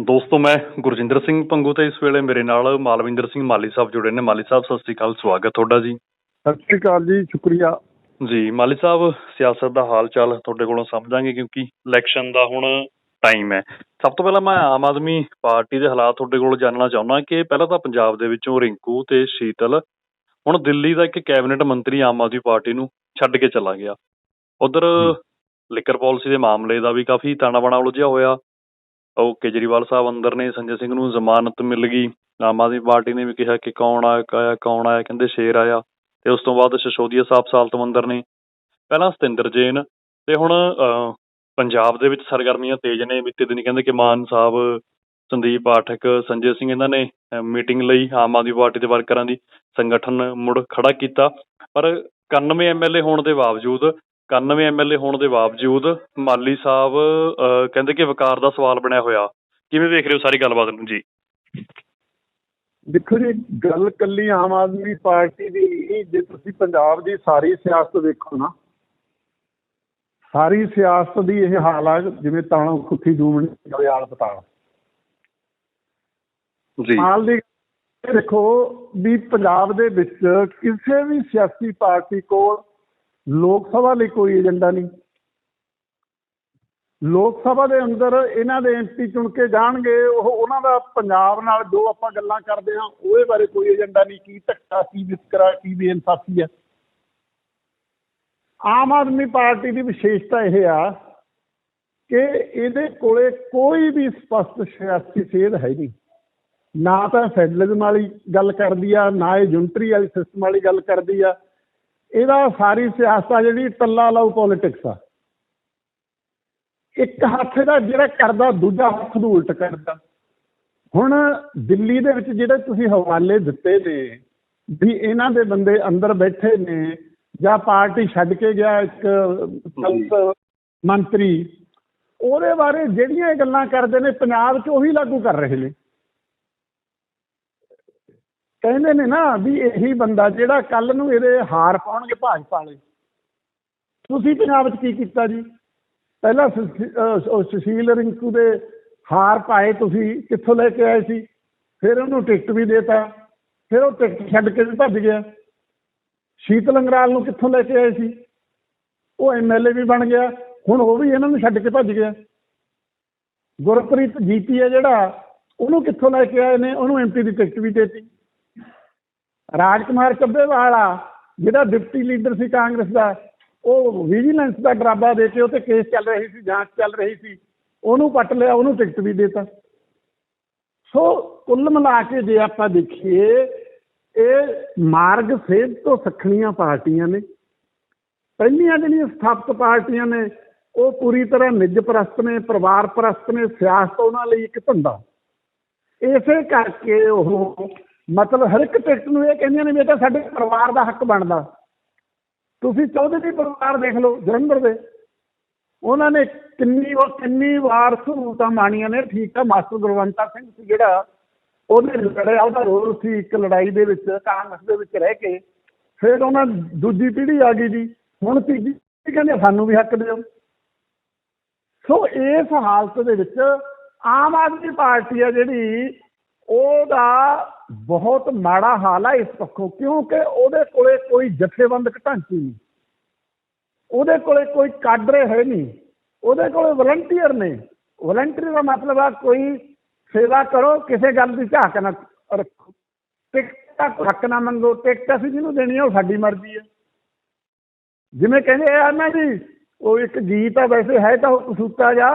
ਦੋਸਤੋ ਮੈਂ ਗੁਰਜਿੰਦਰ ਸਿੰਘ ਪੰਗੂ ਤੇ ਇਸ ਵੇਲੇ ਮੇਰੇ ਨਾਲ ਮਾਲਵਿੰਦਰ ਸਿੰਘ ਮਾਲੀ ਸਾਹਿਬ ਜੁੜੇ ਨੇ। ਮਾਲੀ ਸਾਹਿਬ ਸਤਿ ਸ੍ਰੀ ਅਕਾਲ ਸਵਾਗਤ ਤੁਹਾਡਾ ਜੀ। ਸਤਿ ਸ਼੍ਰੀ ਅਕਾਲ ਜੀ ਸ਼ੁਕਰੀਆ। ਜੀ ਮਾਲੀ ਸਾਹਿਬ ਸਿਆਸਤ ਦਾ ਹਾਲ ਚਾਲ ਤੁਹਾਡੇ ਕੋਲੋਂ ਸਮਝਾਂਗੇ ਕਿਉਂਕਿ ਇਲੈਕਸ਼ਨ ਦਾ ਹੁਣ ਟਾਈਮ ਹੈ। ਸਭ ਤੋਂ ਪਹਿਲਾਂ ਮੈਂ ਆਮ ਆਦਮੀ ਪਾਰਟੀ ਦੇ ਹਾਲਾਤ ਤੁਹਾਡੇ ਕੋਲੋਂ ਜਾਣਨਾ ਚਾਹੁੰਦਾ ਕਿ ਪਹਿਲਾਂ ਤਾਂ ਪੰਜਾਬ ਦੇ ਵਿੱਚੋਂ ਰਿੰਕੂ ਤੇ ਸ਼ੀਤਲ ਹੁਣ ਦਿੱਲੀ ਦਾ ਇੱਕ ਕੈਬਨਿਟ ਮੰਤਰੀ ਆਮ ਆਦਮੀ ਪਾਰਟੀ ਨੂੰ ਛੱਡ ਕੇ ਚਲਾ ਗਿਆ। ਉਧਰ ਲਿਕਰ ਪਾਲਿਸੀ ਦੇ ਮਾਮਲੇ ਦਾ ਵੀ ਕਾਫੀ ਤਾਣਾ ਬਾਣਾ ਉਲਝਿਆ ਹੋਇਆ। ਉਹ ਕੇਜਰੀਵਾਲ ਸਾਹਿਬ ਅੰਦਰ ਨੇ, ਸੰਜੇ ਸਿੰਘ ਨੂੰ ਜ਼ਮਾਨਤ ਮਿਲ ਗਈ। ਆਮ ਆਦਮੀ ਪਾਰਟੀ ਨੇ ਵੀ ਕਿਹਾ ਕਿ ਕੌਣ ਆਇਆ ਕੌਣ ਆਇਆ ਕਹਿੰਦੇ ਸ਼ੇਰ ਆਇਆ ਤੇ ਉਸ ਤੋਂ ਬਾਅਦ ਸ਼ਸ਼ੋਦੀਆ ਸਾਹਿਬ ਸਾਲਤ ਨੇ। ਪਹਿਲਾਂ ਸਤਿੰਦਰ ਜੈਨ ਤੇ ਹੁਣ ਪੰਜਾਬ ਦੇ ਵਿੱਚ ਸਰਗਰਮੀਆਂ ਤੇਜ਼ ਨੇ। ਬੀਤੇ ਦਿਨੀ ਕਹਿੰਦੇ ਕਿ ਮਾਨ ਸਾਹਿਬ, ਸੰਦੀਪ ਪਾਠਕ ਸੰਜੇ ਸਿੰਘ ਇਹਨਾਂ ਨੇ ਮੀਟਿੰਗ ਲਈ ਆਮ ਆਦਮੀ ਪਾਰਟੀ ਦੇ ਵਰਕਰਾਂ ਦੀ ਸੰਗਠਨ ਮੁੜ ਖੜਾ ਕੀਤਾ। ਪਰ 91 ਐਮਐਲਏ ਹੋਣ ਦੇ ਬਾਵਜੂਦ 91 ਐਮਐਲਏ ਹੋਣ ਦੇ ਬਾਵਜੂਦ ਮਾਲੀ ਸਾਹਿਬ ਕਹਿੰਦੇ ਕਿ ਵਕਾਰ ਦਾ ਸਵਾਲ ਬਣਿਆ ਹੋਇਆ। ਕਿਵੇਂ ਦੇਖ ਰਹੇ ਹੋ ਸਾਰੀ ਗੱਲਬਾਤ ਨੂੰ ਜੀ? ਦੇਖੋ ਜੀ ਗੱਲ ਕੱਲੀ ਆਮ ਆਦਮੀ ਪਾਰਟੀ ਦੀ ਨਹੀਂ, ਜੇ ਤੁਸੀਂ ਪੰਜਾਬ ਦੀ ਸਾਰੀ ਸਿਆਸਤ ਦੇਖੋ ਨਾ ਸਾਰੀ ਸਿਆਸਤ ਦੀ ਇਹ ਹਾਲ ਆ ਜਿਵੇਂ ਤਾਣੋ ਖੁੱਠੀ ਜੂਮਣ ਗਲਿਆਲ ਪਤਾਲ। ਜੀ। ਹਾਲ ਦੀ ਦੇਖੋ ਵੀ ਪੰਜਾਬ ਦੇ ਵਿੱਚ ਕਿਸੇ ਵੀ ਸਿਆਸੀ ਪਾਰਟੀ ਕੋਲ ਲੋਕ ਸਭਾ ਲਈ ਕੋਈ ਏਜੰਡਾ ਨਹੀਂ। ਲੋਕ ਸਭਾ ਦੇ ਅੰਦਰ ਇਹਨਾਂ ਦੇ ਐਮਪੀ ਚੁਣ ਕੇ ਜਾਣਗੇ, ਉਹ ਉਹਨਾਂ ਦਾ ਪੰਜਾਬ ਨਾਲ ਜੋ ਆਪਾਂ ਗੱਲਾਂ ਕਰਦੇ ਹਾਂ, ਉਹਦੇ ਬਾਰੇ ਕੋਈ ਏਜੰਡਾ ਨਹੀਂ। ਕੀ ਧੱਕਾ, ਕੀ ਵਿਤਕਰਾ ਕੀ ਬੇਇਨਸਾਫੀ ਹੈ। ਆਮ ਆਦਮੀ ਪਾਰਟੀ ਦੀ ਵਿਸ਼ੇਸ਼ਤਾ ਇਹ ਆ ਕਿ ਇਹਦੇ ਕੋਲੇ ਕੋਈ ਵੀ ਸਪਸ਼ਟ ਸਿਆਸੀ ਸੇਧ ਹੈ ਨਹੀਂ। ਨਾ ਤਾਂ ਫੈਡਰਲਿਜ਼ਮ ਵਾਲੀ ਗੱਲ ਕਰਦੀ ਆ, ਨਾ ਇਹ ਯੂਨਿਟਰੀ ਵਾਲੀ ਸਿਸਟਮ ਵਾਲੀ ਗੱਲ ਕਰਦੀ ਆ। ਇਹਦਾ ਸਾਰੀ ਸਿਆਸਤ ਆ ਜਿਹੜੀ, ਟੱਲਾ ਲਾਉ ਪੋਲਿਟਿਕਸ ਆ। ਇੱਕ ਹੱਥ ਦਾ ਜਿਹੜਾ ਕਰਦਾ, ਦੂਜਾ ਹੱਥ ਨੂੰ ਉਲਟ ਕਰਦਾ। ਹੁਣ ਦਿੱਲੀ ਦੇ ਵਿੱਚ ਜਿਹੜੇ ਤੁਸੀਂ ਹਵਾਲੇ ਦਿੱਤੇ ਨੇ, ਵੀ ਇਹਨਾਂ ਦੇ ਬੰਦੇ ਅੰਦਰ ਬੈਠੇ ਨੇ, ਜਾਂ ਪਾਰਟੀ ਛੱਡ ਕੇ ਗਿਆ ਇੱਕ ਸੰਤ ਮੰਤਰੀ, ਉਹਦੇ ਬਾਰੇ ਜਿਹੜੀਆਂ ਗੱਲਾਂ ਕਰਦੇ ਨੇ, ਪੰਜਾਬ 'ਚ ਉਹੀ ਲਾਗੂ ਕਰ ਰਹੇ ਨੇ। ਕਹਿੰਦੇ ਨੇ ਨਾ ਵੀ ਇਹੀ ਬੰਦਾ ਜਿਹੜਾ ਕੱਲ ਨੂੰ ਇਹਦੇ ਹਾਰ ਪਾਉਣਗੇ ਭਾਜਪਾ ਵਾਲੇ। ਤੁਸੀਂ ਪੰਜਾਬ 'ਚ ਕੀ ਕੀਤਾ ਜੀ? ਪਹਿਲਾਂ ਸੁਸ਼ੀ- ਸੁਸ਼ੀਲ ਰਿੰਕੂ ਦੇ ਹਾਰ ਪਾਏ ਤੁਸੀਂ, ਕਿੱਥੋਂ ਲੈ ਕੇ ਆਏ ਸੀ? ਫਿਰ ਉਹਨੂੰ ਟਿਕਟ ਵੀ ਦੇਤਾ। ਫਿਰ ਉਹ ਟਿਕਟ ਛੱਡ ਕੇ ਵੀ ਭੱਜ ਗਿਆ। ਸ਼ੀਤਲ ਅੰਗਰਾਲ ਨੂੰ ਕਿੱਥੋਂ ਲੈ ਕੇ ਆਏ ਸੀ? ਉਹ ਐਮਐਲਏ ਵੀ ਬਣ ਗਿਆ। ਹੁਣ ਉਹ ਵੀ ਇਹਨਾਂ ਨੂੰ ਛੱਡ ਕੇ ਭੱਜ ਗਿਆ। ਗੁਰਪ੍ਰੀਤ ਜੀਪੀ ਹੈ ਜਿਹੜਾ, ਉਹਨੂੰ ਕਿੱਥੋਂ ਲੈ ਕੇ ਆਏ ਨੇ? ਉਹਨੂੰ ਐਮਪੀ ਦੀ ਟਿਕਟ ਵੀ ਦੇਤੀ। ਰਾਜ ਕੁਮਾਰ ਚੱਬੇਵਾਲਾ, ਜਿਹੜਾ ਡਿਪਟੀ ਲੀਡਰ ਸੀ ਕਾਂਗਰਸ ਦਾ, ਉਹ ਵਿਜੀਲੈਂਸ ਦਾ ਡਰਾਬਾ ਦੇ ਕੇ ਉਹ ਤੇ ਕੇਸ ਚੱਲ ਰਹੀ ਸੀ, ਜਾਂਚ ਚੱਲ ਰਹੀ ਸੀ। ਉਹਨੂੰ ਪੱਟ ਲਿਆ, ਉਹਨੂੰ ਟਿਕਟ ਵੀ ਦੇਤਾ। ਸੋ ਕੁੱਲ ਮਿਲਾ ਕੇ ਜੇ ਆਪਾਂ ਦੇਖੀਏ, ਇਹ ਮਾਰਗ ਸੇਧ ਤੋਂ ਸਖਣੀਆਂ ਪਾਰਟੀਆਂ ਨੇ। ਪਹਿਲੀਆਂ ਜਿਹੜੀਆਂ ਸਥਾਪਿਤ ਪਾਰਟੀਆਂ ਨੇ, ਉਹ ਪੂਰੀ ਤਰ੍ਹਾਂ ਨਿੱਜ ਪ੍ਰਸਤ ਨੇ, ਪਰਿਵਾਰ ਪ੍ਰਸਤ ਨੇ, ਸਿਆਸਤ ਉਹਨਾਂ ਲਈ ਇੱਕ ਧੰਦਾ। ਇਸੇ ਕਰਕੇ ਉਹ ਮਤਲਬ ਹਰ ਇੱਕ ਟਿਕਟ ਨੂੰ ਇਹ ਕਹਿੰਦੀਆਂ ਨੇ ਵੀ ਇਹ ਤਾਂ ਸਾਡੇ ਪਰਿਵਾਰ ਦਾ ਹੱਕ ਬਣਦਾ। ਤੁਸੀਂ ਚੌਧਰੀ ਪਰਿਵਾਰ ਦੇਖ ਲਓ, ਜਲੰਧਰ ਦੇ। ਉਹਨਾਂ ਨੇ ਕਿੰਨੀ ਵਾਰ ਕਿੰਨੀ ਵਾਰ ਸਹੂਲਤਾਂ ਮਾਣੀਆਂ ਨੇ। ਠੀਕ ਆ, ਮਾਸਟਰ ਗੁਰਵੰਤਾ ਸਿੰਘ ਸੀ ਜਿਹੜਾ, ਉਹਨੇ ਲੜਿਆ, ਉਹਦਾ ਰੋਲ ਸੀ ਇੱਕ ਲੜਾਈ ਦੇ ਵਿੱਚ, ਕਾਂਗਰਸ ਦੇ ਵਿੱਚ ਰਹਿ ਕੇ। ਫਿਰ ਉਹਨਾਂ ਦੂਜੀ ਪੀੜ੍ਹੀ ਆ ਗਈ ਜੀ। ਹੁਣ ਤੀਜੀ ਪੀੜ੍ਹੀ ਕਹਿੰਦੇ ਸਾਨੂੰ ਵੀ ਹੱਕ ਦਿਓ। ਸੋ ਇਸ ਹਾਲਤ ਦੇ ਵਿੱਚ ਆਮ ਆਦਮੀ ਪਾਰਟੀ ਆ ਜਿਹੜੀ, ਉਹਦਾ ਬਹੁਤ ਮਾੜਾ ਹਾਲ ਆ ਇਸ ਪੱਖੋਂ, ਕਿਉਂਕਿ ਉਹਦੇ ਕੋਲੇ ਕੋਈ ਜਥੇਬੰਦਕ ਢਾਂਚੀ ਨਹੀਂ। ਉਹਦੇ ਕੋਲੇ ਕੋਈ ਕਾਡਰੇ ਹੈ ਨਹੀਂ। ਉਹਦੇ ਕੋਲੇ ਵਲੰਟੀਅਰ ਨੇ। ਵਲੰਟੀਅਰ ਦਾ ਮਤਲਬ ਆ ਕੋਈ ਸੇਵਾ ਕਰੋ, ਕਿਸੇ ਗੱਲ ਦੀ ਝਾਕ ਨਾ ਰੱਖੋ। ਟਿਕਟ ਹੱਕ ਨਾ ਮੰਗੋ ਟਿਕਟ ਅਸੀਂ ਜਿਹਨੂੰ ਦੇਣੀ ਆ, ਉਹ ਸਾਡੀ ਮਰਜ਼ੀ ਆ। ਜਿਵੇਂ ਕਹਿੰਦੇ ਆ ਨਾ ਜੀ, ਉਹ ਇੱਕ ਗੀਤ ਆ, ਵੈਸੇ ਹੈ ਤਾਂ ਉਹ ਕਸੂਤਾ ਜਾ,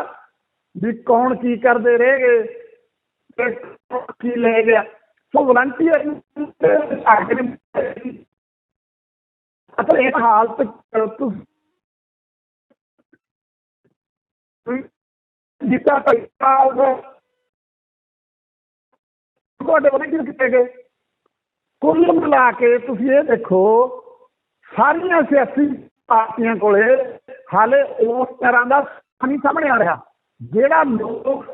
ਵੀ ਕੌਣ ਕੀ ਕਰਦੇ ਰਹਿ ਗਏ ਕੀ ਲੈ ਗਿਆ। ਸੋ ਵਲੰਟੀਅਰ ਅਸਲ ਇਹ ਹਾਲਤ ਤੁਸੀਂ ਜਿੱਤਾ ਪੈਸਾ ਤੁਹਾਡੇ ਵਲੰਟੀਅਰ ਕਿੱਥੇ ਗਏ। ਕੁੱਲ ਮਿਲਾ ਕੇ ਤੁਸੀਂ ਇਹ ਦੇਖੋ, ਸਾਰੀਆਂ ਸਿਆਸੀ ਪਾਰਟੀਆਂ ਕੋਲੇ ਹਾਲੇ ਉਸ ਤਰ੍ਹਾਂ ਦਾ ਨਹੀਂ ਸਾਹਮਣੇ ਆ ਰਿਹਾ, ਜਿਹੜਾ ਲੋਕ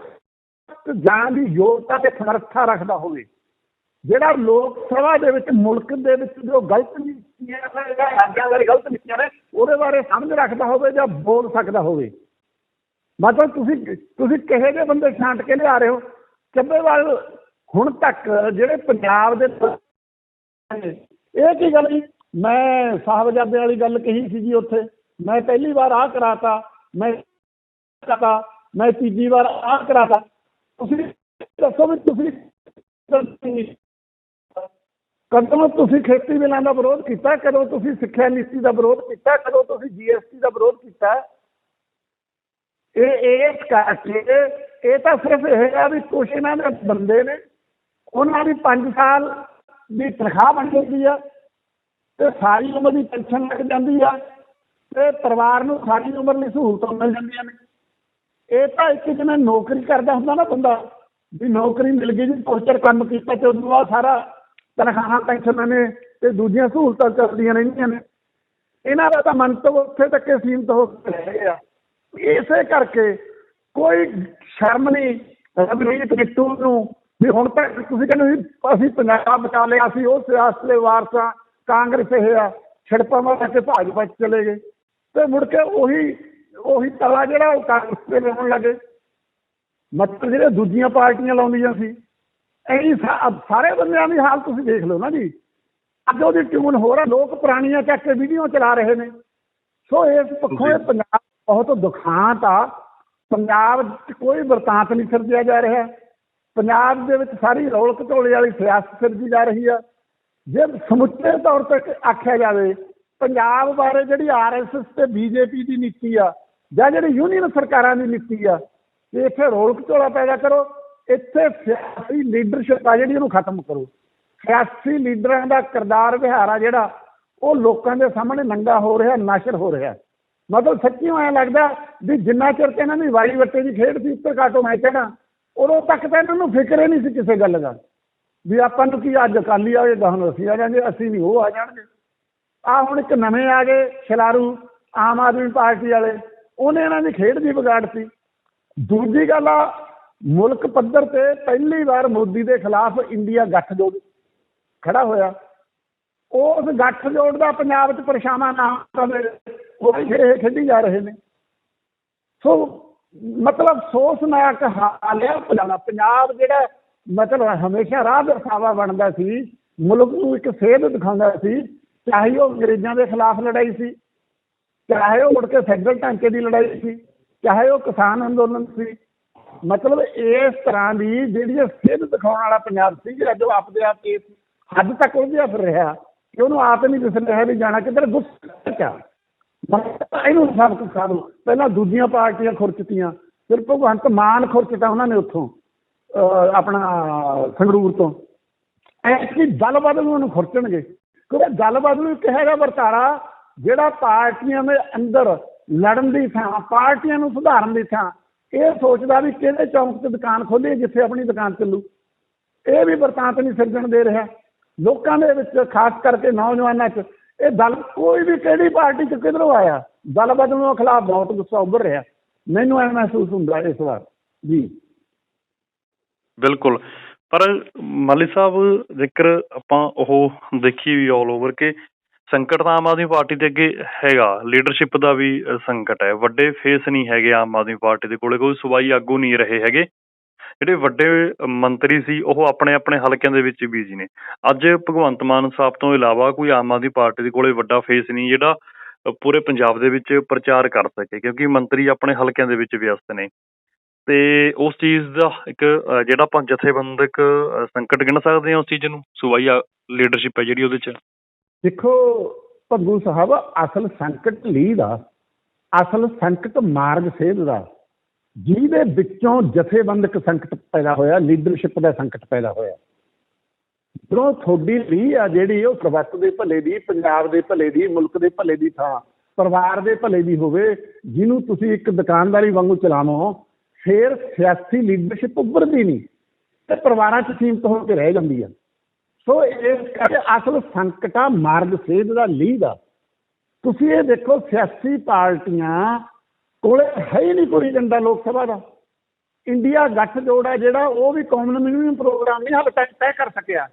ਜਾਣ ਦੀ ਯੋਗਤਾ ਤੇ ਸਮਰੱਥਾ ਰੱਖਦਾ ਹੋਵੇ। ਜਿਹੜਾ ਲੋਕ ਸਭਾ ਦੇ ਵਿੱਚ, ਮੁਲਕ ਦੇ ਵਿੱਚ ਜੋ ਗਲਤ ਨੀਤੀਆਂ ਨੇ, ਜਾਂ ਰਾਜਾਂ ਬਾਰੇ ਗਲਤ ਨੀਤੀਆਂ ਨੇ, ਉਹਦੇ ਬਾਰੇ ਸਮਝ ਰੱਖਦਾ ਹੋਵੇ ਜਾਂ ਬੋਲ ਸਕਦਾ ਹੋਵੇ। ਮਤਲਬ ਤੁਸੀਂ ਤੁਸੀਂ ਕਿਸੇ ਦੇ ਬੰਦੇ ਛਾਂਟ ਕੇ ਲਿਆ ਰਹੇ ਹੋ? ਚੱਬੇਵਾਲ ਹੁਣ ਤੱਕ ਜਿਹੜੇ ਪੰਜਾਬ ਦੇ ਇਹ ਕੀ ਗੱਲ ਜੀ? ਮੈਂ ਸਾਹਿਬਜ਼ਾਦੇ ਵਾਲੀ ਗੱਲ ਕਹੀ ਸੀ ਜੀ ਉੱਥੇ। ਮੈਂ ਪਹਿਲੀ ਵਾਰ ਆਹ ਕਰਾਤਾ, ਮੈਂ ਕਰਾਤਾ, ਮੈਂ ਤੀਜੀ ਵਾਰ ਆਹ ਕਰਾਤਾ। ਤੁਸੀਂ ਦੱਸੋ ਵੀ ਤੁਸੀਂ ਕਦੋਂ ਤੁਸੀਂ ਖੇਤੀ ਬਿੱਲਾਂ ਦਾ ਵਿਰੋਧ ਕੀਤਾ? ਕਦੋਂ ਤੁਸੀਂ ਸਿੱਖਿਆ ਨੀਤੀ ਦਾ ਵਿਰੋਧ ਕੀਤਾ? ਕਦੋਂ ਤੁਸੀਂ ਜੀਐਸਟੀ ਦਾ ਵਿਰੋਧ ਕੀਤਾ? ਇਹ ਇਸ ਕਰਕੇ ਇਹ ਤਾਂ ਸਿਰਫ ਇਹ ਆ ਵੀ ਕੁਛ ਇਹਨਾਂ ਦੇ ਬੰਦੇ ਨੇ, ਉਹਨਾਂ ਦੀ 5 ਸਾਲ ਦੀ ਤਨਖਾਹ ਬਣ ਜਾਂਦੀ ਆ ਤੇ ਸਾਰੀ ਉਮਰ ਦੀ ਪੈਨਸ਼ਨ ਲੱਗ ਜਾਂਦੀ ਆ ਤੇ ਪਰਿਵਾਰ ਨੂੰ ਸਾਰੀ ਉਮਰ ਲਈ ਸਹੂਲਤਾਂ ਮਿਲ ਜਾਂਦੀਆਂ ਨੇ। ਇਹ ਤਾਂ ਇੱਕ ਜਿਹਨੇ ਨੌਕਰੀ ਕਰਦਾ ਹੁੰਦਾ ਨਾ ਬੰਦਾ, ਵੀ ਨੌਕਰੀ ਮਿਲ ਗਈ ਜੀ ਪੋਸਟਰ ਕੰਮ ਕੀਤਾ ਤੇ ਉਦੋਂ ਬਾਅਦ ਸਾਰਾ ਤਨਖਾਹਾਂ ਪੈਨਸ਼ਨਾਂ ਨੇ ਤੇ ਦੂਜੀਆਂ ਸਹੂਲਤਾਂ ਚੱਲਦੀਆਂ ਰਹਿੰਦੀਆਂ ਨੇ। ਇਹਨਾਂ ਦਾ ਤਾਂ ਮੰਤਵ ਉੱਥੇ ਤੱਕ ਹੀ ਸੀਮਤ ਹੋ ਕੇ ਰਹਿ ਗਿਆ। ਇਸੇ ਕਰਕੇ ਕੋਈ ਸ਼ਰਮ ਨਹੀਂ, ਰਵਨੀਤ ਬਿੱਟੂ ਨੂੰ ਵੀ ਹੁਣ ਤਾਂ ਤੁਸੀਂ ਕਹਿੰਦੇ ਅਸੀਂ ਪੰਜਾਬ ਬਚਾ ਲਿਆ ਸੀ ਉਹ ਸਿਆਸਤ ਦੇ ਵਾਰਸ ਆ, ਕਾਂਗਰਸ ਇਹ ਆ, ਛੜਪਾਂ ਵਾਲੇ ਕੇ ਭਾਜਪਾ 'ਚ ਚਲੇ ਗਏ। ਤੇ ਮੁੜ ਕੇ ਉਹੀ ਉਹੀ ਤਲਾ ਜਿਹੜਾ ਉਹ ਕਾਂਗਰਸ ਤੇ ਲਾਉਣ ਲੱਗੇ। ਮਤਲਬ ਜਿਹੜੇ ਦੂਜੀਆਂ ਪਾਰਟੀਆਂ ਲਾਉਂਦੀਆਂ ਸੀ ਐਂ ਸਾਰੇ ਬੰਦਿਆਂ ਦੀ ਹਾਲ ਤੁਸੀਂ ਦੇਖ ਲਓ ਨਾ ਜੀ। ਅੱਜ ਉਹਦੀ ਟਿਊਨ ਹੋ ਰਿਹਾ ਲੋਕ ਪੁਰਾਣੀਆਂ ਚੱਕ ਕੇ ਵੀਡੀਓ ਚਲਾ ਰਹੇ ਨੇ। ਸੋ ਇਸ ਪੱਖੋਂ ਇਹ ਪੰਜਾਬ ਬਹੁਤ ਦੁਖਾਂਤ ਆ। ਪੰਜਾਬ 'ਚ ਕੋਈ ਵਰਤਾਂਤ ਨਹੀਂ ਸਿਰਜਿਆ ਜਾ ਰਿਹਾ। ਪੰਜਾਬ ਦੇ ਵਿੱਚ ਸਾਰੀ ਰੌਲਕ ਢੋਲੇ ਵਾਲੀ ਸਿਆਸਤ ਸਿਰਜੀ ਜਾ ਰਹੀ ਆ। ਜੇ ਸਮੁੱਚੇ ਤੌਰ ਤੇ ਆਖਿਆ ਜਾਵੇ ਪੰਜਾਬ ਬਾਰੇ ਜਿਹੜੀ ਆਰਐਸਐਸ ਤੇ ਬੀਜੇਪੀ ਦੀ ਨੀਤੀ ਆ ਜਾਂ ਜਿਹੜੀ ਯੂਨੀਅਨ ਸਰਕਾਰਾਂ ਦੀ ਨੀਤੀ ਆ ਇੱਥੇ ਰੌਲਕ ਢੋਲਾ ਪੈਦਾ ਕਰੋ। ਇੱਥੇ ਸਿਆਸੀ ਲੀਡਰਸ਼ਿਪ ਆ ਜਿਹੜੀ, ਉਹਨੂੰ ਖਤਮ ਕਰੋ। ਸਿਆਸੀ ਲੀਡਰਾਂ ਦਾ ਕਿਰਦਾਰ, ਵਿਹਾਰ ਆ ਜਿਹੜਾ, ਉਹ ਲੋਕਾਂ ਦੇ ਸਾਹਮਣੇ ਨੰਗਾ ਹੋ ਰਿਹਾ, ਨਸ਼ਰ ਹੋ ਰਿਹਾ। ਮਤਲਬ ਸੱਚੀਓ ਐਂ ਲੱਗਦਾ ਵੀ ਜਿੰਨਾ ਚਿਰ ਤੇ ਇਹਨਾਂ ਦੀ ਵਾਈ ਵੱਟੇ ਦੀ ਖੇਡ ਸੀ, ਉੱਤਰ ਕਾਟੋ ਮੈਂ ਕਹਿਣਾ, ਉਦੋਂ ਤੱਕ ਤਾਂ ਇਹਨਾਂ ਨੂੰ ਫਿਕਰ ਹੀ ਨਹੀਂ ਸੀ ਕਿਸੇ ਗੱਲ ਦਾ। ਵੀ ਆਪਾਂ ਨੂੰ ਕੀ ਅੱਜ ਅਕਾਲੀ ਆ ਗਏ ਗਾਹਾਂ ਅਸੀਂ ਆ ਜਾਾਂਗੇ, ਅਸੀਂ ਵੀ ਉਹ ਆ ਜਾਣਗੇ। ਆ ਹੁਣ ਇੱਕ ਨਵੇਂ ਆ ਗਏ ਖਿਲਾਰੂ ਆਮ ਆਦਮੀ ਪਾਰਟੀ ਵਾਲੇ, ਉਹਨੇ ਇਹਨਾਂ ਦੀ ਖੇਡ ਦੀ ਵਿਗਾੜਤੀ ਦੂਜੀ ਗੱਲ ਆ ਮੁਲਕ ਪੱਧਰ ਤੇ ਪਹਿਲੀ ਵਾਰ ਮੋਦੀ ਦੇ ਖਿਲਾਫ ਇੰਡੀਆ ਗੱਠਜੋੜ ਖੜਾ ਹੋਇਆ। ਉਸ ਗੱਠਜੋੜ ਦਾ ਪੰਜਾਬ 'ਚ ਪਰਛਾਵਾਂ ਨਾ ਕਰੇ ਉਹ ਖੇਡੀ ਜਾ ਰਹੇ ਨੇ। ਸੋ ਮਤਲਬ ਅਫਸੋਸਨਾਕ ਹਾਲ ਹੈ ਪੰਜਾਬ ਪੰਜਾਬ ਜਿਹੜਾ ਮਤਲਬ ਹਮੇਸ਼ਾ ਰਾਹ ਦਰਸਾਵਾ ਬਣਦਾ ਸੀ, ਮੁਲਕ ਨੂੰ ਇੱਕ ਸੇਧ ਦਿਖਾਉਂਦਾ ਸੀ, ਚਾਹੇ ਉਹ ਅੰਗਰੇਜ਼ਾਂ ਦੇ ਖਿਲਾਫ ਲੜਾਈ ਸੀ, ਚਾਹੇ ਉਹ ਮੁੜ ਕੇ ਫੈਡਰਲ ਢਾਂਚੇ ਦੀ ਲੜਾਈ ਸੀ, ਚਾਹੇ ਉਹ ਕਿਸਾਨ ਅੰਦੋਲਨ ਸੀ ਮਤਲਬ ਇਸ ਤਰ੍ਹਾਂ ਦੀ ਜਿਹੜੀ ਇਹ ਦਿਖਾਉਣ ਵਾਲਾ ਪੰਜਾਬ ਸੀ ਅੱਜ ਉਹ ਆਪਦੇ ਆਪ ਇਸ ਹੱਦ ਤੱਕ ਉਹਦੇ ਫਿਰ ਰਿਹਾ ਕਿ ਉਹਨੂੰ ਆਪ ਨਹੀਂ ਦਿਸ ਰਿਹਾ ਵੀ ਜਾਣਾ ਕਿੱਧਰ ਗੁੱਸਾ ਕਿਆ। ਇਹਨੂੰ ਸਭ ਕੁਝ ਕਰ ਪਹਿਲਾਂ ਦੂਜੀਆਂ ਪਾਰਟੀਆਂ ਖੁਰਚਤੀਆਂ, ਫਿਰ ਭਗਵੰਤ ਮਾਨ ਖੁਰਚਤਾ ਉਹਨਾਂ ਨੇ ਉੱਥੋਂ, ਅਹ ਆਪਣਾ ਸੰਗਰੂਰ ਤੋਂ। ਐਸੀ ਦਲ ਬਦਲ ਨੂੰ ਉਹਨੂੰ ਖੁਰਚਣਗੇ, ਕਿਉਂਕਿ ਦਲ ਬਦਲ ਨੂੰ ਕਿਹਾ ਗਿਆ ਵਰਤਾਰਾ ਜਿਹੜਾ ਪਾਰਟੀਆਂ ਦੇ ਅੰਦਰ ਲੜਨ ਦੀ ਥਾਂ, ਪਾਰਟੀਆਂ ਨੂੰ ਸੁਧਾਰਨ ਦੀ ਥਾਂ ਇਹ ਸੋਚਦਾ ਵੀ ਕਿਹੜੇ ਚੌਂਕ ਚ ਦੁਕਾਨ ਖੋਲੀਏ ਜਿੱਥੇ ਆਪਣੀ ਦੁਕਾਨ ਚੱਲੂ। ਇਹ ਵੀ ਵਰਤਾਂਤ ਨਹੀਂ ਸਿਰਜਣ ਦੇ ਰਿਹਾ। ਲੋਕਾਂ ਦੇ ਵਿੱਚ, ਖਾਸ ਕਰਕੇ ਨੌਜਵਾਨਾਂ 'ਚ, ਇਹ ਦਲ ਕੋਈ ਵੀ ਕਿਹੜੀ ਪਾਰਟੀ 'ਚ ਕਿਧਰੋਂ ਆਇਆ ਦਲ ਬਦਲਣ ਖਿਲਾਫ ਬਹੁਤ ਗੁੱਸਾ ਉੱਭਰ ਰਿਹਾ। ਮੈਨੂੰ ਐ ਮਹਿਸੂਸ ਹੁੰਦਾ ਇਸ ਵਾਰ। ਜੀ। ਬਿਲਕੁਲ। ਪਰ ਮਾਲੀ ਸਾਹਿਬ, ਜੇਕਰ ਆਪਾਂ ਉਹ ਦੇਖੀ ਵੀ ਆਲ ਓਵਰ ਕਿ ਸੰਕਟ ਤਾਂ ਆਮ ਆਦਮੀ ਪਾਰਟੀ ਦੇ ਅੱਗੇ ਹੈਗਾ। ਲੀਡਰਸ਼ਿਪ ਦਾ ਵੀ ਸੰਕਟ ਹੈ। ਵੱਡੇ ਫੇਸ ਨਹੀਂ ਹੈਗੇ ਆਮ ਆਦਮੀ ਪਾਰਟੀ ਦੇ ਕੋਲੇ, ਕੋਈ ਸਵਾਈ ਆਗੂ ਨਹੀਂ ਰਹੇ ਹੈਗੇ। ਜਿਹੜੇ ਵੱਡੇ ਮੰਤਰੀ ਸੀ, ਉਹ ਆਪਣੇ ਆਪਣੇ ਹਲਕਿਆਂ ਦੇ ਵਿੱਚ ਬੀਜੀ ਨੇ। ਅੱਜ ਭਗਵੰਤ ਮਾਨ ਸਾਹਿਬ ਤੋਂ ਇਲਾਵਾ ਕੋਈ ਆਮ ਆਦਮੀ ਪਾਰਟੀ ਦੇ ਕੋਲੇ ਵੱਡਾ ਫੇਸ ਨਹੀਂ, ਜਿਹੜਾ ਪੂਰੇ ਪੰਜਾਬ ਦੇ ਵਿੱਚ ਪ੍ਰਚਾਰ ਕਰ ਸਕੇ, ਕਿਉਂਕਿ ਮੰਤਰੀ ਆਪਣੇ ਹਲਕਿਆਂ ਦੇ ਵਿੱਚ ਵਿਅਸਤ ਨੇ। ਤੇ ਉਸ ਚੀਜ਼ ਦਾ ਇੱਕ ਜਿਹੜਾ ਆਪਾਂ ਜਥੇਬੰਦਕ ਸੰਕਟ ਗਿਣ ਸਕਦੇ ਹਾਂ ਉਸ ਚੀਜ਼ ਨੂੰ, ਸੂਬਾਈ ਲੀਡਰਸ਼ਿਪ ਹੈ ਜਿਹੜੀ ਉਹਦੇ ਚ। ਦੇਖੋ ਭੱਗੂ ਸਾਹਿਬ, ਅਸਲ ਸੰਕਟ ਲੀਹ ਦਾ, ਅਸਲ ਸੰਕਟ ਮਾਰਗ ਸੇਧ ਦਾ, ਜਿਹਦੇ ਵਿੱਚੋਂ ਜਥੇਬੰਦਕ ਸੰਕਟ ਪੈਦਾ ਹੋਇਆ ਲੀਡਰਸ਼ਿਪ ਦਾ ਸੰਕਟ ਪੈਦਾ ਹੋਇਆ। ਜਦੋਂ ਤੁਹਾਡੀ ਲੀਹ ਆ ਜਿਹੜੀ, ਉਹ ਪ੍ਰਬੰਧ ਦੇ ਭਲੇ ਦੀ, ਪੰਜਾਬ ਦੇ ਭਲੇ ਦੀ, ਮੁਲਕ ਦੇ ਭਲੇ ਦੀ ਥਾਂ, ਪਰਿਵਾਰ ਦੇ ਭਲੇ ਦੀ ਹੋਵੇ, ਜਿਹਨੂੰ ਤੁਸੀਂ ਇੱਕ ਦੁਕਾਨਦਾਰੀ ਵਾਂਗੂ ਚਲਾਵੋ ਫਿਰ ਸਿਆਸੀ ਲੀਡਰਸ਼ਿਪ ਉੱਭਰਦੀ ਨਹੀਂ, ਤੇ ਪਰਿਵਾਰਾਂ 'ਚ ਸੀਮਤ ਹੋ ਕੇ ਰਹਿ ਜਾਂਦੀ ਹੈ ਸੋ ਇਸ ਕਰਕੇ ਅਸਲ ਸੰਕਟ ਆ ਮਾਰਗ ਸੇਧ ਦਾ ਲੀਹ ਆ। ਤੁਸੀਂ ਇਹ ਦੇਖੋ, ਸਿਆਸੀ ਪਾਰਟੀਆਂ ਕੋਲੇ ਹੈ ਹੀ ਨਹੀਂ ਕੋਈ ਏਜੰਡਾ ਲੋਕ ਸਭਾ ਦਾ। ਇੰਡੀਆ ਗੱਠਜੋੜ ਹੈ ਜਿਹੜਾ, ਉਹ ਵੀ ਕਾਮਨ ਮਿਨੀਮਮ ਪ੍ਰੋਗਰਾਮ ਨਹੀਂ ਹਾਲੇ ਤੱਕ ਤੈਅ ਕਰ ਸਕਿਆ।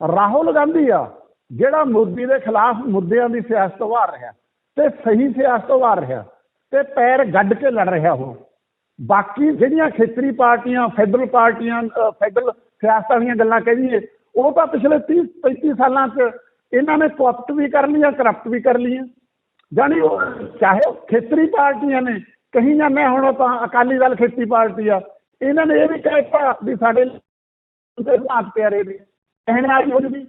ਰਾਹੁਲ ਗਾਂਧੀ ਆ, ਜਿਹੜਾ ਮੋਦੀ ਦੇ ਖਿਲਾਫ ਮੁੱਦਿਆਂ ਦੀ ਸਿਆਸਤ ਉਭਾਰ ਰਿਹਾ ਤੇ ਸਹੀ ਸਿਆਸਤ ਉਭਾਰ ਰਿਹਾ ਤੇ ਪੈਰ ਗੱਡ ਕੇ ਲੜ ਰਿਹਾ ਉਹ ਬਾਕੀ ਜਿਹੜੀਆਂ ਖੇਤਰੀ ਪਾਰਟੀਆਂ, ਫੈਡਰਲ ਪਾਰਟੀਆਂ ਫੈਡਰਲ ਸਿਆਸਤਾਂ ਦੀਆਂ ਗੱਲਾਂ ਕਹੀਏ ਉਹ ਤਾਂ ਪਿਛਲੇ 30 35 ਸਾਲਾਂ 'ਚ ਇਹਨਾਂ ਨੇ ਕੁਆਪਟ ਵੀ ਕਰ ਲਈਆਂ ਕਰਪਟ ਵੀ ਕਰ ਲਈਆਂ। ਜਾਣੀ ਉਹ ਚਾਹੇ ਉਹ ਖੇਤਰੀ ਪਾਰਟੀਆਂ ਨੇ, ਕਹੀ ਜਾਂਦੇ ਹੁਣ ਤਾਂ ਅਕਾਲੀ ਦਲ ਖੇਤੀ ਪਾਰਟੀ ਆ, ਇਹਨਾਂ ਨੇ ਇਹ ਵੀ ਕਹਿਤਾ ਵੀ ਸਾਡੇ ਤੇ ਸਿਧਾਂਤ ਪਿਆਰੇ ਨੇ, ਕਹਿਣ ਵਾਲੀ ਹੋ ਜੀ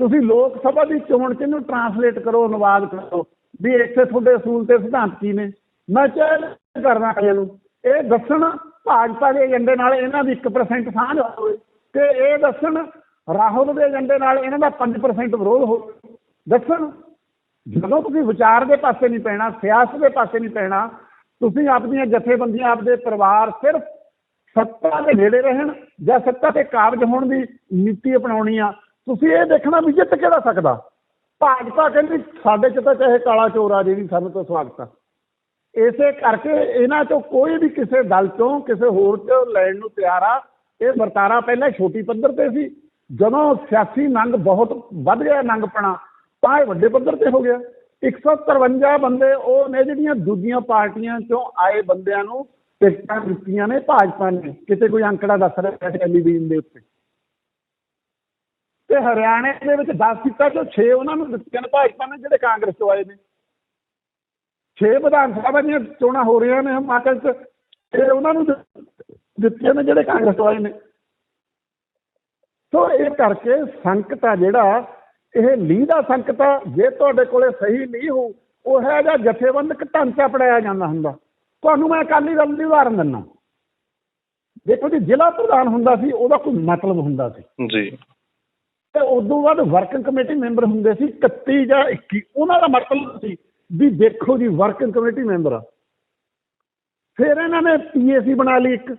ਤੁਸੀਂ ਲੋਕ ਸਭਾ ਦੀ ਚੋਣ ਚ ਇਹਨੂੰ ਟਰਾਂਸਲੇਟ ਕਰੋ, ਅਨੁਵਾਦ ਕਰੋ, ਵੀ ਇੱਥੇ ਤੁਹਾਡੇ ਅਸੂਲ ਤੇ ਸਿਧਾਂਤ ਕੀ ਨੇ? ਮੈਂ ਚਾਹ ਕਰਨਾ ਇਹਨੂੰ ਇਹ ਦੱਸਣ ਭਾਜਪਾ ਦੇ ਏਜੰਡੇ ਨਾਲ ਇਹਨਾਂ ਦੀ 1% ਸਾਂਝ ਹੋਵੇ, ਤੇ ਇਹ ਦੱਸਣ ਰਾਹੁਲ ਦੇ ਏਜੰਡੇ ਨਾਲ ਇਹਨਾਂ ਦਾ 5% ਵਿਰੋਧ ਹੋ ਦੱਸਣ ਜਦੋਂ ਤੁਸੀਂ ਵਿਚਾਰ ਦੇ ਪਾਸੇ ਨਹੀਂ ਪੈਣਾ, ਸਿਆਸਤ ਦੇ ਪਾਸੇ ਨਹੀਂ ਪੈਣਾ, ਤੁਸੀਂ ਆਪਣੀਆਂ ਜਥੇਬੰਦੀਆਂ, ਆਪਦੇ ਪਰਿਵਾਰ ਸਿਰਫ ਸੱਤਾ ਦੇ ਨੇੜੇ ਰਹਿਣ ਜਾਂ ਸੱਤਾ ਤੇ ਕਾਬਜ ਹੋਣ ਦੀ ਨੀਤੀ ਅਪਣਾਉਣੀ ਆ, ਤੁਸੀਂ ਇਹ ਦੇਖਣਾ ਵੀ ਜਿੱਤ ਕਿਹੜਾ ਸਕਦਾ? ਭਾਜਪਾ ਕਹਿੰਦੀ, ਸਾਡੇ ਚ ਤਾਂ ਚਾਹੇ ਕਾਲਾ ਚੋਰ ਆ ਜਿਹੜੀ ਸਾਨੂੰ ਤਾਂ ਸਵਾਗਤ ਆ। ਇਸੇ ਕਰਕੇ ਇਹਨਾਂ ਚੋਂ ਕੋਈ ਵੀ ਕਿਸੇ ਦਲ ਚੋਂ, ਕਿਸੇ ਹੋਰ ਚ ਲੈਣ ਨੂੰ ਤਿਆਰ ਆ। ਇਹ ਵਰਤਾਰਾ ਪਹਿਲਾਂ ਛੋਟੀ ਪੱਧਰ ਤੇ ਸੀ ਜਦੋਂ ਸਿਆਸੀ ਨੰਗ ਬਹੁਤ ਵੱਧ ਗਿਆ ਨੰਗਪਣਾ, ਤਾਂ ਇਹ ਵੱਡੇ ਪੱਧਰ ਤੇ ਹੋ ਗਿਆ। 153 ਬੰਦੇ ਉਹ ਨੇ ਜਿਹੜੀਆਂ ਦੂਜੀਆਂ ਪਾਰਟੀਆਂ ਚੋਂ ਆਏ ਬੰਦਿਆਂ ਨੂੰ ਟਿਕਟਾਂ ਦਿੱਤੀਆਂ ਨੇ, ਭਾਜਪਾ ਨੇ। ਕਿਤੇ ਕੋਈ ਅੰਕੜਾ ਦੱਸ ਰਿਹਾ ਟੈਲੀਵਿਜ਼ਨ ਦੇ ਉੱਤੇ। ਤੇ ਹਰਿਆਣੇ ਦੇ ਵਿੱਚ 10 ਸੀਟਾਂ ਚੋਂ 6 ਉਹਨਾਂ ਨੂੰ ਦਿੱਤੀਆਂ ਨੇ, ਭਾਜਪਾ ਨੇ ਜਿਹੜੇ ਕਾਂਗਰਸ ਤੋਂ ਆਏ ਨੇ। 6 ਵਿਧਾਨ ਸਭਾ ਦੀਆਂ ਚੋਣਾਂ ਹੋ ਰਹੀਆਂ ਨੇ ਹਿਮਾਚਲ 'ਚ। ਇਹ ਉਹਨਾਂ ਨੂੰ ਦਿੱਤੀਆਂ ਨੇ ਜਿਹੜੇ ਕਾਂਗਰਸ ਤੋਂ ਆਏ ਨੇ। ਸੋ ਇਹ ਕਰਕੇ ਸੰਕਟ ਆ ਜਿਹੜਾ ਇਹ ਲੀਹ ਦਾ ਸੰਕਟ ਆ ਜੇ ਤੁਹਾਡੇ ਕੋਲੇ ਸਹੀ ਲੀਹ ਹੋ ਉਹ ਹੈ ਜਾਂ ਜਥੇਬੰਦਕ ਢਾਂਚਾ ਪੜਾਇਆ ਜਾਂਦਾ ਹੁੰਦਾ। ਤੁਹਾਨੂੰ ਮੈਂ ਅਕਾਲੀ ਦਲ ਦੀ ਉਦਾਹਰਨ ਦਿੰਦਾ। ਦੇਖੋ ਜੀ ਜ਼ਿਲ੍ਹਾ ਪ੍ਰਧਾਨ ਹੁੰਦਾ ਸੀ ਉਹਦਾ ਕੋਈ ਮਤਲਬ ਹੁੰਦਾ ਸੀ। ਜੀ। ਤੇ ਉਦੋਂ ਬਾਅਦ ਵਰਕਿੰਗ ਕਮੇਟੀ ਮੈਂਬਰ ਹੁੰਦੇ ਸੀ 31 ਜਾਂ 21 ਉਹਨਾਂ ਦਾ ਮਤਲਬ ਸੀ ਵੀ ਦੇਖੋ ਜੀ ਵਰਕਿੰਗ ਕਮੇਟੀ ਮੈਂਬਰ ਆ। ਫਿਰ ਇਹਨਾਂ ਨੇ ਪੀਏਸੀ ਬਣਾ ਲਈ ਇੱਕ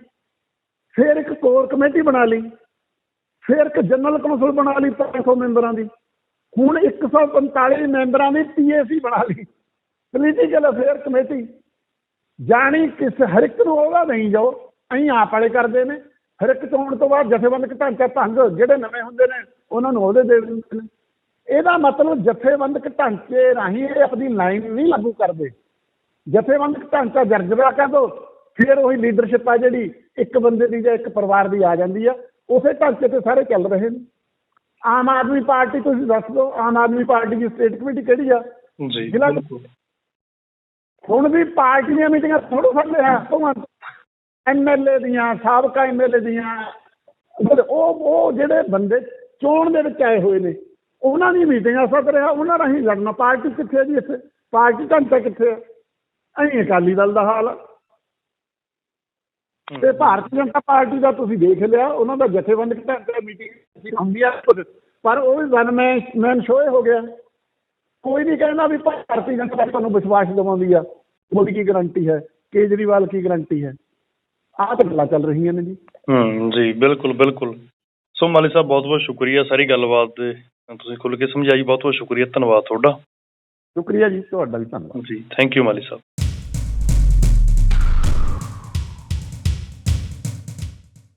ਫਿਰ ਇੱਕ ਕੋਰ ਕਮੇਟੀ ਬਣਾ ਲਈ। ਫਿਰ ਇੱਕ ਜਨਰਲ ਕੌਂਸਲ ਬਣਾ ਲਈ 500 ਮੈਂਬਰਾਂ ਦੀ। ਹੁਣ 145 ਮੈਂਬਰਾਂ ਦੀ ਪੀਏਸੀ ਬਣਾ ਲਈ। ਪੋਲੀਟੀਕਲ ਅਫੇਅਰ ਕਮੇਟੀ ਜਾਣੀ ਕਿਸ ਹਰ ਇੱਕ ਨੂੰ ਉਹਦਾ ਨਹੀਂ ਜਾਓ। ਅਸੀਂ ਆਪ ਵਾਲੇ ਕਰਦੇ ਨੇ। ਹਰ ਇੱਕ ਚੋਣ ਤੋਂ ਬਾਅਦ ਜਥੇਬੰਦਕ ਢਾਂਚਾ ਭੰਗ ਜਿਹੜੇ ਨਵੇਂ ਹੁੰਦੇ ਨੇ, ਉਹਨਾਂ ਨੂੰ ਉਹਦੇ ਦੇ ਦਿੰਦੇ ਨੇ। ਇਹਦਾ ਮਤਲਬ ਜਥੇਬੰਦਕ ਢਾਂਚੇ ਰਾਹੀਂ ਇਹ ਆਪਣੀ ਲਾਈਨ ਨਹੀਂ ਲਾਗੂ ਕਰਦੇ। ਜਥੇਬੰਦਕ ਢਾਂਚਾ ਜਰਜਰਾ ਕਰ ਦੋ, ਫਿਰ ਉਹੀ ਲੀਡਰਸ਼ਿਪ ਆ ਜਿਹੜੀ ਇੱਕ ਬੰਦੇ ਦੀ ਜਾਂ ਇੱਕ ਪਰਿਵਾਰ ਦੀ ਆ ਜਾਂਦੀ ਆ। ਉਸੇ ਢਾਂਚੇ ਤੇ ਸਾਰੇ ਚੱਲ ਰਹੇ ਨੇ। ਆਮ ਆਦਮੀ ਪਾਰਟੀ ਤੁਸੀਂ ਦੱਸ ਦਿਓ ਆਮ ਆਦਮੀ ਪਾਰਟੀ ਦੀ ਸਟੇਟ ਕਮੇਟੀ ਕਿਹੜੀ ਆ? ਜੀ ਜ਼ਿਲ੍ਹਾ- ਹੁਣ ਵੀ ਪਾਰਟੀ ਦੀਆਂ ਮੀਟਿੰਗਾਂ ਥੋੜੋ ਸਕਦੇ ਆ ਉਹ ਐਮਐਲਏ ਦੀਆਂ ਸਾਬਕਾ ਐਮਐਲਏ ਦੀਆਂ ਉਹ ਉਹ ਜਿਹੜੇ ਬੰਦੇ ਚੋਣ ਦੇ ਵਿੱਚ ਆਏ ਹੋਏ ਨੇ ਉਹਨਾਂ ਦੀ ਮੀਟਿੰਗਾਂ ਸੱਦ ਰਿਹਾ ਉਹਨਾਂ ਰਾਹੀਂ ਲੜਨਾ। ਪਾਰਟੀ ਕਿੱਥੇ ਜੀ ਇੱਥੇ? ਪਾਰਟੀ ਢਾਂਚਾ ਕਿੱਥੇ ਅਸੀਂ ਅਕਾਲੀ ਦਲ ਦਾ ਹਾਲ ਆ। ਤੇ ਭਾਰਤੀ ਜਨਤਾ ਪਾਰਟੀ ਦਾ ਤੁਸੀਂ ਦੇਖ ਲਿਆ ਉਹਨਾਂ ਦਾ ਜਥੇਬੰਦਕ ਢਾਂਚਾ ਮੀਟਿੰਗ ਹੁੰਦੀ ਆ ਪਰ ਉਹ ਵੀ ਵਨ ਮੈਨ ਸ਼ੋਅ ਹੋ ਗਿਆ। ਕੋਈ ਨਹੀਂ ਕਹਿੰਦਾ ਵੀ ਭਾਰਤੀ ਜਨਤਾ ਪਾਰਟੀ ਤੁਹਾਨੂੰ ਵਿਸ਼ਵਾਸ ਦਿਵਾਉਂਦੀ ਆ। ਉਹਦੀ ਕੀ ਗਾਰੰਟੀ ਹੈ? ਕੇਜਰੀਵਾਲ ਕੀ ਗਾਰੰਟੀ ਹੈ? ਆਹ ਤਾਂ ਗੱਲਾਂ ਚੱਲ ਰਹੀਆਂ ਨੇ ਜੀ। ਹੂੰ ਜੀ ਬਿਲਕੁਲ ਬਿਲਕੁਲ। ਸੋ ਮਾਲੀ ਸਾਹਿਬ ਬਹੁਤ ਬਹੁਤ ਸ਼ੁਕਰੀਆ ਸਾਰੀ ਗੱਲਬਾਤ ਦੇ। ਤੁਸੀਂ ਖੁੱਲ ਕੇ ਸਮਝਾਈ ਬਹੁਤ ਬਹੁਤ ਸ਼ੁਕਰੀਆ ਧੰਨਵਾਦ ਤੁਹਾਡਾ। ਸ਼ੁਕਰੀਆ ਜੀ ਤੁਹਾਡਾ ਵੀ ਧੰਨਵਾਦ। ਜੀ ਥੈਂਕ ਯੂ ਮਾਲੀ ਸਾਹਿਬ।